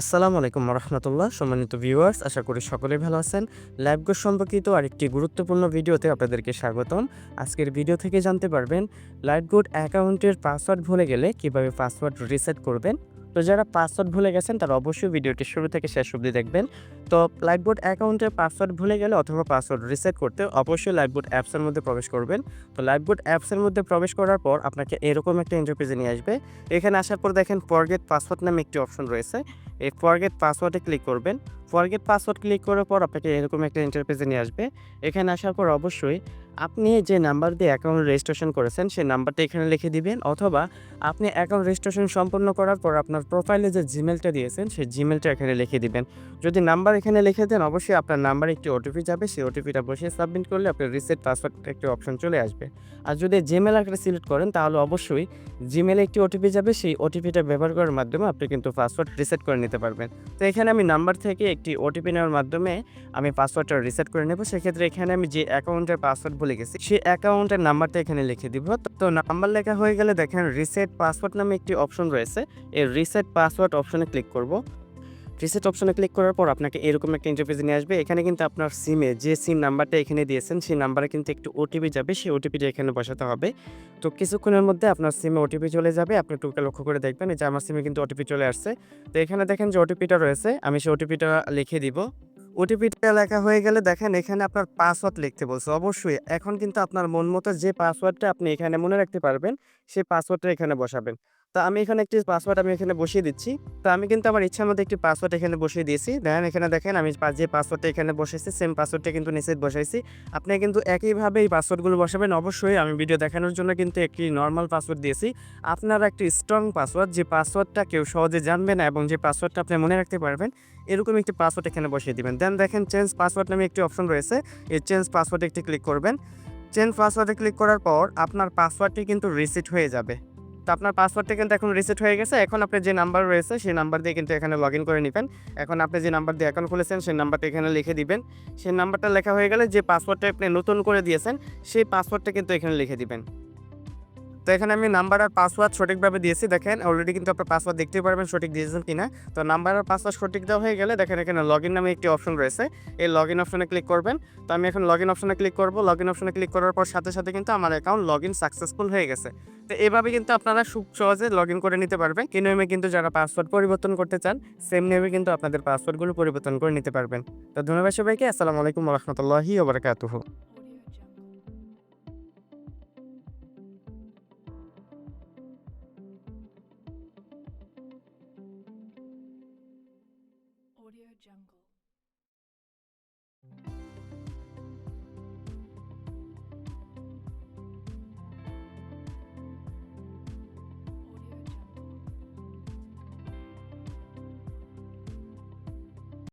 আসসালামু আলাইকুম রহমতুল্লাহ সম্মানিত ভিউয়ার্স আশা করি সকলেই ভালো আছেন। ল্যাবগো সম্পর্কিত আরেকটি গুরুত্বপূর্ণ ভিডিওতে আপনাদেরকে স্বাগতম। আজকের ভিডিও থেকে জানতে পারবেন লাইটগুড অ্যাকাউন্টের পাসওয়ার্ড ভুলে গেলে কীভাবে পাসওয়ার্ড রিসেট করবেন তো যারা পাসওয়ার্ড ভুলে গেছেন, তারা অবশ্যই ভিডিওটি শুরু থেকে শেষ অবধি দেখবেন। তো লাইটবোর্ড অ্যাকাউন্টের পাসওয়ার্ড ভুলে গেলে অথবা পাসওয়ার্ড রিসেট করতে অবশ্যই লাইটবোর্ড অ্যাপসের মধ্যে প্রবেশ করবেন। তো লাইটবোর্ড অ্যাপসের মধ্যে প্রবেশ করার পর আপনাকে এরকম একটা ইন্টারপ্রেজে নিয়ে আসবে। এখানে আসার পর দেখেন ফরগেট পাসওয়ার্ড নামে একটি অপশন রয়েছে। এই ফরগেট পাসওয়ার্ডে ক্লিক করবেন। ফরগেট পাসওয়ার্ড ক্লিক করার পর আপনাকে এরকম একটা ইন্টারপেজে নিয়ে আসবে। এখানে আসার পর অবশ্যই আপনি যে নাম্বার দিয়ে অ্যাকাউন্ট রেজিস্ট্রেশন করেছেন, সেই নাম্বারটা এখানে লিখে দিবেন, অথবা আপনি অ্যাকাউন্ট রেজিস্ট্রেশন সম্পন্ন করার পর আপনার প্রোফাইলে যে জিমেলটা দিয়েছেন, সেই জিমেলটা এখানে লিখে দিবেন। যদি নাম্বার এখানে লিখে দেন, অবশ্যই আপনার নাম্বারে একটি ওটিপি যাবে, সেই ওটিপিটা বসে সাবমিট করলে আপনার রিসেট পাসওয়ার্ড একটি অপশন চলে আসবে। আর যদি জিমেল আকারে সিলেক্ট করেন, তাহলে অবশ্যই জিমেলে একটি ওটিপি যাবে, সেই ওটিপিটা ব্যবহার করার মাধ্যমে আপনি কিন্তু পাসওয়ার্ড রিসেট করে নিতে পারবেন। তো এখানে আমি নাম্বার থেকে একটি ওটিপি নেওয়ার মাধ্যমে আমি পাসওয়ার্ডটা রিসেট করে নেব। সেক্ষেত্রে এখানে আমি যে অ্যাকাউন্টের পাসওয়ার্ড ভুলে গেছি সেই অ্যাকাউন্টের নাম্বারটা এখানে লিখে দিব। তো নাম্বার লেখা হয়ে গেলে দেখেন রিসেট পাসওয়ার্ড নামে একটি অপশন রয়েছে। এই রিসেট পাসওয়ার্ড অপশনে ক্লিক করব। রিসেট অপশনে ক্লিক করার পর আপনাকে এরকম একটা ইন্টারফেস নিয়ে আসবে। এখানে কিন্তু আপনার সিমে যে সিম নাম্বারটা এখানে দিয়েছেন, সেই নাম্বারে কিন্তু একটু ওটিপি যাবে। সেই ওটিপিটা এখানে বসাতে হবে। তো কিছুক্ষণের মধ্যে আপনার সিমে ওটিপি চলে যাবে। আপনি টুকে লক্ষ্য করে দেখবেন, এই যে আমার সিমে কিন্তু ওটিপি চলে আসছে। তো এখানে দেখেন যে ওটিপিটা রয়েছে, আমি সেই ওটিপিটা লিখে দিব। ওটিপিটা লেখা হয়ে গেলে দেখেন এখানে আপনার পাসওয়ার্ড লিখতে বলছে। অবশ্যই এখন কিন্তু আপনার মন মতো যে পাসওয়ার্ডটা আপনি এখানে মনে রাখতে পারবেন, সেই পাসওয়ার্ডটা এখানে বসাবেন। তো আমি এখানে একটি পাসওয়ার্ড আমি এখানে বসিয়ে দিচ্ছি। তো আমি কিন্তু আমার ইচ্ছার মধ্যে একটি পাসওয়ার্ড এখানে বসিয়ে দিয়েছি। দেখেন, এখানে দেখেন, আমি যে পাসওয়ার্ডটা এখানে বসেছি সেম পাসওয়ার্ডটা কিন্তু নিচে বসাইছি। আপনি কিন্তু একইভাবে এই পাসওয়ার্ডগুলো বসাবেন। অবশ্যই আমি ভিডিও দেখানোর জন্য কিন্তু একটি নর্মাল পাসওয়ার্ড দিয়েছি। আপনারা একটি স্ট্রং পাসওয়ার্ড যে পাসওয়ার্ডটা কেউ সহজে জানবে না এবং যে পাসওয়ার্ডটা আপনি মনে রাখতে পারবেন, এরকম একটি পাসওয়ার্ড এখানে বসিয়ে দিবেন। দেন দেখেন চেঞ্জ পাসওয়ার্ড নামে একটি অপশন রয়েছে। এই চেঞ্জ পাসওয়ার্ডে একটি ক্লিক করবেন। চেঞ্জ পাসওয়ার্ডে ক্লিক করার পর আপনার পাসওয়ার্ডটি কিন্তু রিসিট হয়ে যাবে। তো আপনার পাসওয়ার্ডটা কিন্তু এখন রিসেট হয়ে গেছে। এখন আপনি যে নাম্বার রয়েছে, সেই নাম্বার দিয়ে কিন্তু এখানে লগ ইন করে নেবেন। এখন আপনি যে নাম্বার দিয়ে অ্যাকাউন্ট খুলেছেন, সেই নাম্বারটা এখানে লিখে দিবেন। সেই নাম্বারটা লেখা হয়ে গেলে যে পাসওয়ার্ডটা আপনি নতুন করে দিয়েছেন, সেই পাসওয়ার্ডটা কিন্তু এখানে লিখে দিবেন। তো এখানে আমি নাম্বার আর পাসওয়ার্ড সঠিকভাবে দিয়েছি। দেখেন অলরেডি কিন্তু আপনার পাসওয়ার্ড দেখতে পারবেন সঠিক দিয়েছেন কিনা। তো নাম্বার আর পাসওয়ার্ড সঠিক দেওয়া হয়ে গেলে দেখেন এখানে লগ ইন নামে একটি অপশন রয়েছে। এই লগ ইন অপশনে ক্লিক করবেন। তো আমি এখন লগ ইন অপশনে ক্লিক করব। লগ ইন অপশনে ক্লিক করার পর সাথে সাথে কিন্তু আমার অ্যাকাউন্ট লগ ইন সাকসেসফুল হয়ে গেছে। তো এভাবে কিন্তু আপনারা খুব সহজে লগ ইন করে নিতে পারবেন। এই নিয়মে কিন্তু যারা পাসওয়ার্ড পরিবর্তন করতে চান সেম নিয়মে কিন্তু আপনাদের পাসওয়ার্ডগুলো পরিবর্তন করে নিতে পারবেন। তো ধন্যবাদ সবাইকে। আসসালামু আলাইকুম রহমতুল্লাহি ওবরাকাতুহু